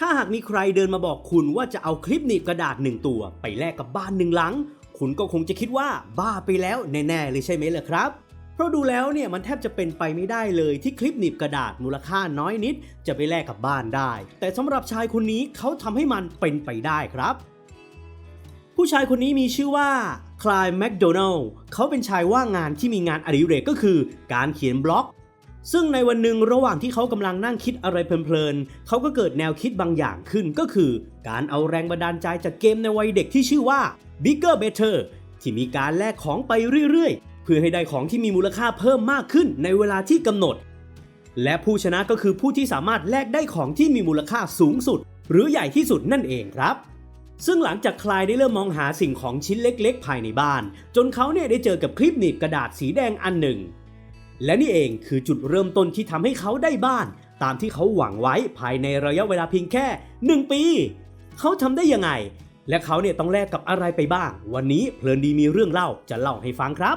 ถ้าหากมีใครเดินมาบอกคุณว่าจะเอาคลิปหนีบกระดาษหนึ่งตัว ไปแลกกับบ้านหนึ่งหลัง คุณก็คงจะคิดว่าบ้าไปแล้วแน่ๆเลยใช่ไหมล่ะครับ เพราะดูแล้วเนี่ยมันแทบจะเป็นไปไม่ได้เลยที่คลิปหนีบกระดาษมูลค่าน้อยนิด จะไปแลกกับบ้านได้ แต่สำหรับชายคนนี้เขาทำให้มันเป็นไปได้ครับ ผู้ชายคนนี้มีชื่อว่าคลายแมคโดนัลเขาเป็นชายว่างงานที่มีงานอดิเรกก็คือ การเขียนบล็อก ซึ่งในวันหนึ่งระหว่างที่เขากำลังนั่งคิดอะไรเพลินๆ เขาก็เกิดแนวคิดบางอย่างขึ้นก็คือ การเอาแรงบันดาลใจจากเกมในวัยเด็กที่ชื่อว่า Bigger Better ที่มีการแลกของไปเรื่อยๆ เพื่อให้ได้ของที่มีมูลค่าเพิ่มมากขึ้นในเวลาที่กำหนด และผู้ชนะก็คือผู้ที่สามารถแลกได้ของที่มีมูลค่าสูงสุด หรือใหญ่ที่สุดนั่นเองครับซึ่งหลังจากคลายได้เริ่มมองหาสิ่งของชิ้นเล็กๆ ภายในบ้าน จนเขาเนี่ยได้เจอกับคลิปหนีบกระดาษสีแดงอันหนึ่ง และนี่เองคือจุดเริ่มต้นที่ทำให้เขาได้บ้าน ตามที่เขาหวังไว้ภายในระยะเวลาเพียงแค่ 1 ปี เขาทำได้ยังไง และเขาเนี่ยต้องแลกกับอะไรไปบ้าง วันนี้เพลินดีมีเรื่องเล่าจะเล่าให้ฟังครับ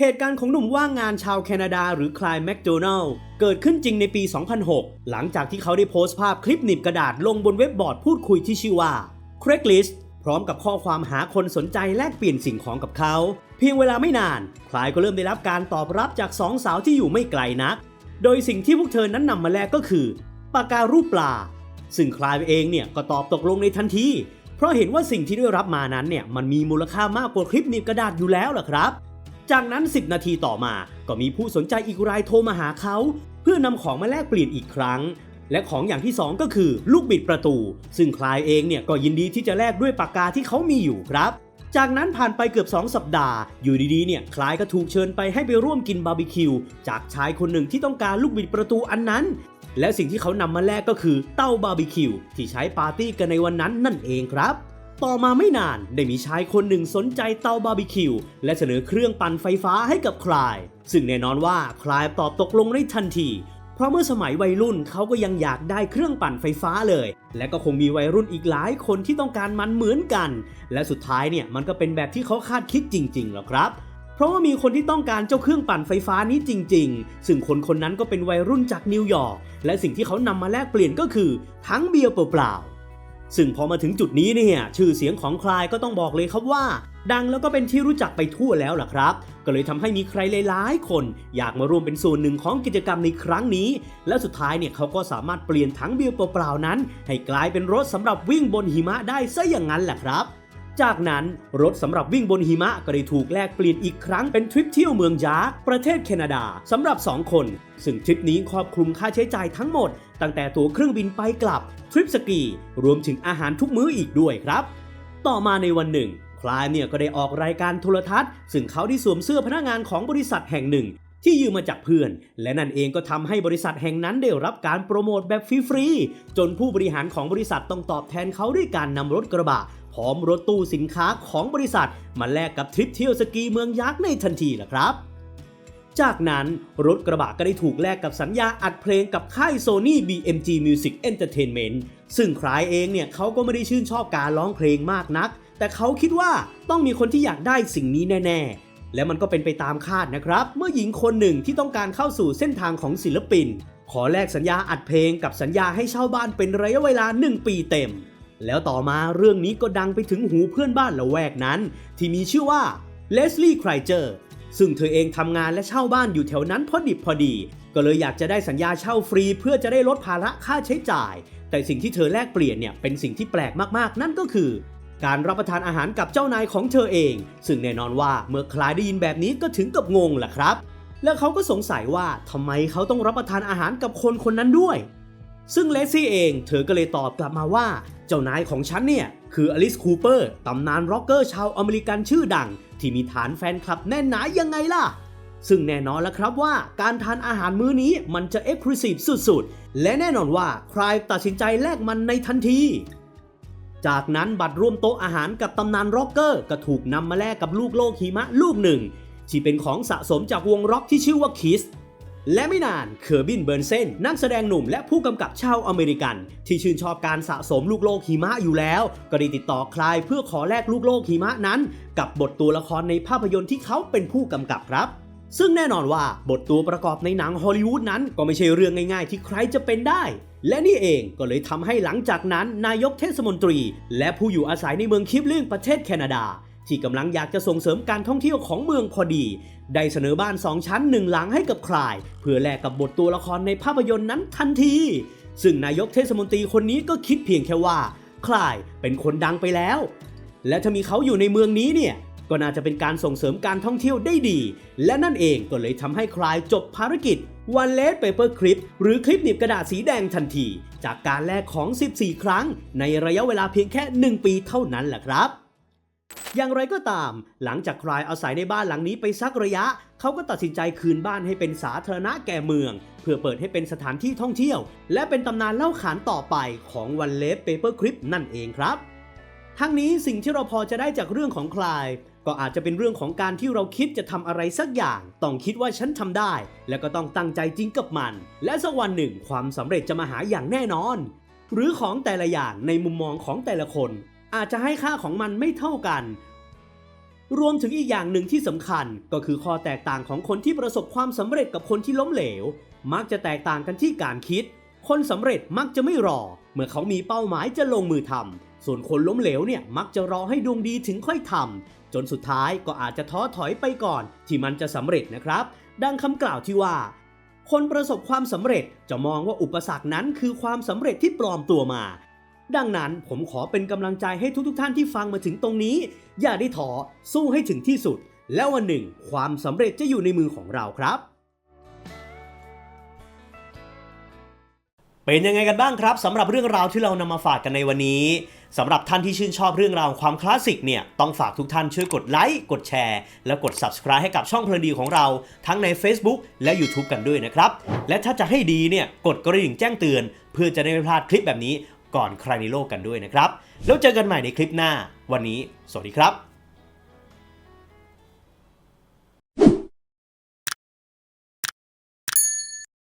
เหตุการณ์ของหนุ่มว่างงานชาวแคนาดาหรือคลายแมคโดนัลเกิดขึ้นจริงในปี 2006 หลังจากที่เขาได้โพสต์ภาพคลิปหนีบกระดาษลงบนเว็บบอร์ดพูดคุยที่ชื่อว่า Craigslist พร้อมกับข้อความหาคนสนใจแลกเปลี่ยนสิ่งของกับเขา เพียงเวลาไม่นาน คลายก็เริ่มได้รับการตอบรับจากสองสาวที่อยู่ไม่ไกลนัก โดยสิ่งที่พวกเธอนั้นนำมาแลกก็คือปากการูปปลา ซึ่งคลายเองเนี่ยก็ตอบตกลงในทันที เพราะเห็นว่าสิ่งที่ได้รับมานั้นเนี่ยมันมีมูลค่ามากกว่าคลิปหนีบกระดาษอยู่แล้วล่ะครับ จากนั้น 10 นาทีต่อมาก็มีผู้สนใจอีกรายโทรมาหาเขา เพื่อนำของมาแลกเปลี่ยนอีกครั้ง และของอย่างที่ 2 ก็คือลูกบิดประตู ซึ่งคลายเองเนี่ยก็ยินดีที่จะแลกด้วยปากกาที่เขามีอยู่ครับ จากนั้นผ่านไปเกือบ 2 สัปดาห์ อยู่ดีๆเนี่ยคลายก็ถูกเชิญไปให้ไปร่วมกินบาร์บีคิวจากชายคนหนึ่งที่ต้องการลูกบิดประตูอันนั้น และสิ่งที่เขานำมาแลกก็คือเต้าบาร์บีคิวที่ใช้ปาร์ตี้กันในวันนั้นนั่นเองครับ ต่อมาไม่นานได้มีชายคนหนึ่งสนใจเตาบาร์บีคิว และเสนอเครื่องปั่นไฟฟ้าให้กับคลาย ซึ่งแน่นอนว่าคลายตอบตกลงได้ทันที เพราะเมื่อสมัยวัยรุ่นเขาก็ยังอยากได้เครื่องปั่นไฟฟ้าเลย และก็คงมีวัยรุ่นอีกหลายคนที่ต้องการมันเหมือนกัน และสุดท้ายเนี่ยมันก็เป็นแบบที่เขาคาดคิดจริงๆหรอครับเพราะว่ามีคนที่ต้องการเจ้าเครื่องปั่นไฟฟ้านี้จริง ๆ ซึ่งคนคนนั้นก็เป็นวัยรุ่นจากนิวยอร์ก และสิ่งที่เขานำมาแลกเปลี่ยนก็คือ ทั้งเบียร์เปล่าๆ ซึ่งพอมาถึงจุดนี้เนี่ยชื่อเสียงของคลายก็ต้องบอกเลยครับว่า ดังแล้วก็เป็นที่รู้จักไปทั่วแล้วล่ะครับ ก็เลยทำให้มีใครหลายๆ คน อยากมาร่วมเป็นส่วนหนึ่งของกิจกรรมในครั้งนี้ และสุดท้ายเนี่ยเขาก็สามารถเปลี่ยนถังเบียร์เปล่าๆนั้น ให้กลายเป็นรถสำหรับวิ่งบนหิมะได้ซะอย่างนั้นแหละครับ จากนั้นรถสำหรับวิ่งบนหิมะก็ได้ถูกแลกเปลี่ยนอีกครั้งเป็นทริปเที่ยวเมืองยาร์กประเทศแคนาดาสำหรับ 2 คน ซึ่งทริปนี้ครอบคลุมค่าใช้จ่ายทั้งหมด ตั้งแต่ตั๋วเครื่องบินไปกลับ ทริปสกี รวมถึงอาหารทุกมื้ออีกด้วยครับ ต่อมาในวันหนึ่ง คลายเนี่ยก็ได้ออกรายการโทรทัศน์ ซึ่งเขาได้สวมเสื้อพนักงานของบริษัทแห่งหนึ่ง ที่ยืมมาจากเพื่อน และนั่นเองก็ทำให้บริษัทแห่งนั้นได้รับการโปรโมทแบบฟรีๆจนผู้บริหารของบริษัทต้องตอบแทนเขาด้วยการนำรถกระบะพร้อมรถตู้สินค้าของบริษัท มาแลกกับทริปเที่ยวสกีเมืองยักษ์ในทันทีล่ะครับ จากนั้นรถกระบะก็ได้ถูกแลกกับสัญญาอัดเพลงกับค่าย Sony BMG Music Entertainment ซึ่งคลายเองเนี่ยเขาก็ไม่ได้ชื่นชอบการร้องเพลงมากนัก แต่เขาคิดว่าต้องมีคนที่อยากได้สิ่งนี้แน่ ๆ และมันก็เป็นไปตามคาดนะครับ เมื่อหญิงคนหนึ่งที่ต้องการเข้าสู่เส้นทางของศิลปิน ขอแลกสัญญาอัดเพลงกับสัญญาให้เช่าบ้านเป็นระยะเวลา 1 ปีเต็ม แล้วต่อมาเรื่องนี้ก็ดังไปถึงหูเพื่อนบ้านละแวกนั้น ที่มีชื่อว่าเลสลี่ไครเจอร์ซึ่งเธอเองทำงานและเช่าบ้านอยู่แถวนั้นพอดิบพอดี ก็เลยอยากจะได้สัญญาเช่าฟรีเพื่อจะได้ลดภาระค่าใช้จ่าย แต่สิ่งที่เธอแลกเปลี่ยนเนี่ยเป็นสิ่งที่แปลกมากๆ นั่นก็คือ การรับประทานอาหารกับเจ้านายของเธอเอง ซึ่งแน่นอนว่าเมื่อคลายได้ยินแบบนี้ก็ถึงกับงงแหละครับ แล้วเขาก็สงสัยว่าทำไมเขาต้องรับประทานอาหารกับคนคนนั้นด้วย ซึ่งเลซี่เองเธอก็เลยตอบกลับมาว่า เจ้านายของฉันเนี่ย คืออลิสคูเปอร์ตำนานร็อกเกอร์ชาวอเมริกันชื่อดัง ที่มีฐานแฟนคลับแน่นหนายังไงล่ะซึ่งแน่นอนแล้วครับว่าการทานอาหารมื้อนี้มันจะเอ็กซ์คลูซีฟสุดๆ และแน่นอนว่าใครตัดสินใจแลกมันในทันที จากนั้นบัตรร่วมโต๊ะอาหารกับตำนานร็อกเกอร์ก็ถูกนำมาแลกกับลูกโลกหิมะลูกหนึ่ง ที่เป็นของสะสมจากวงร็อกที่ชื่อว่าคิสและไม่นานเคอร์บินเบิร์นเซนนักแสดงหนุ่มและผู้กำกับชาวอเมริกัน ที่ชื่นชอบการสะสมลูกโลกหิมะอยู่แล้ว ก็ได้ติดต่อคลายเพื่อขอแลกลูกโลกหิมะนั้น กับบทตัวละครในภาพยนตร์ที่เขาเป็นผู้กำกับครับ ซึ่งแน่นอนว่าบทตัวประกอบในหนังฮอลลีวูดนั้นก็ไม่ใช่เรื่องง่ายๆ ที่ใครจะเป็นได้ และนี่เองก็เลยทำให้หลังจากนั้นนายกเทศมนตรี และผู้อยู่อาศัยในเมืองคิปลิงประเทศแคนาดา ที่กำลังอยากจะส่งเสริมการท่องเที่ยวของเมืองพอดี ได้เสนอบ้าน2ชั้น1หลังให้กับคลายเพื่อแลกกับบทตัวละครในภาพยนตร์นั้นทันที ซึ่งนายกเทศมนตรีคนนี้ก็คิดเพียงแค่ว่าคลายเป็นคนดังไปแล้ว และถ้ามีเขาอยู่ในเมืองนี้เนี่ย ก็น่าจะเป็นการส่งเสริมการท่องเที่ยวได้ดี และนั่นเองก็เลยทำให้คลายจบภารกิจ One l e t Paper Clip หรือคลิปหนีบกระดาษสีแดงทันที จากการแลกของ 14 ครั้ง ในระยะเวลาเพียงแค่ 1 ปีเท่านั้นแหละครับ อย่างไรก็ตาม หลังจากคลายอาศัยในบ้านหลังนี้ไปสักระยะ เขาก็ตัดสินใจคืนบ้านให้เป็นสาธารณะแก่เมือง เพื่อเปิดให้เป็นสถานที่ท่องเที่ยว และเป็นตำนานเล่าขานต่อไปของวันเลฟเปเปอร์คลิปนั่นเองครับ ทั้งนี้สิ่งที่เราพอจะได้จากเรื่องของคลาย ก็อาจจะเป็นเรื่องของการที่เราคิดจะทำอะไรสักอย่าง ต้องคิดว่าฉันทำได้ และก็ต้องตั้งใจจริงกับมัน และสักวันหนึ่งความสำเร็จจะมาหาอย่างแน่นอน หรือของแต่ละอย่างในมุมมองของแต่ละคน อาจจะให้ค่าของมันไม่เท่ากัน รวมถึงอีกอย่างหนึ่งที่สำคัญ ก็คือข้อแตกต่างของคนที่ประสบความสำเร็จกับคนที่ล้มเหลว มักจะแตกต่างกันที่การคิด คนสำเร็จมักจะไม่รอ เมื่อเขามีเป้าหมายจะลงมือทำส่วนคนล้มเหลวเนี่ยมักจะรอให้ดวงดีถึงค่อยทำจนสุดท้ายก็อาจจะท้อถอยไปก่อน ที่มันจะสำเร็จนะครับ ดังคำกล่าวที่ว่า คนประสบความสำเร็จจะมองว่าอุปสรรคนั้นคือความสำเร็จที่ปลอมตัวมาดังนั้นผมขอเป็นกำลังใจให้ทุกๆทท่านที่ฟังมาถึงตรงนี้ อย่าได้ท้อสู้ให้ถึงที่สุด แล้ววันหนึ่ง ความสำเร็จจะอยู่ในมือของเราครับ เป็นยังไงกันบ้างครับสำหรับเรื่องราวที่เรานำมาฝากกันในวันนี้สำหรับท่านที่ชื่นชอบเรื่องราวความคลาสสิกเนี่ยต้องฝากทุกท่านช่วยกดไลค์กดแชร์ และกด subscribe ให้กับช่องเพลินดีของเรา ทั้งใน Facebook และ YouTube กันด้วยนะครับ และถ้าจะให้ดีเนี่ยกดกระดิ่งแจ้งเตือน เพื่อจะได้ไม่พลาดคลิปแบบนี้ก่อนใครในโลกกันด้วยนะครับ แล้วเจอกันใหม่ในคลิปหน้า วันนี้ สวัสดีครับ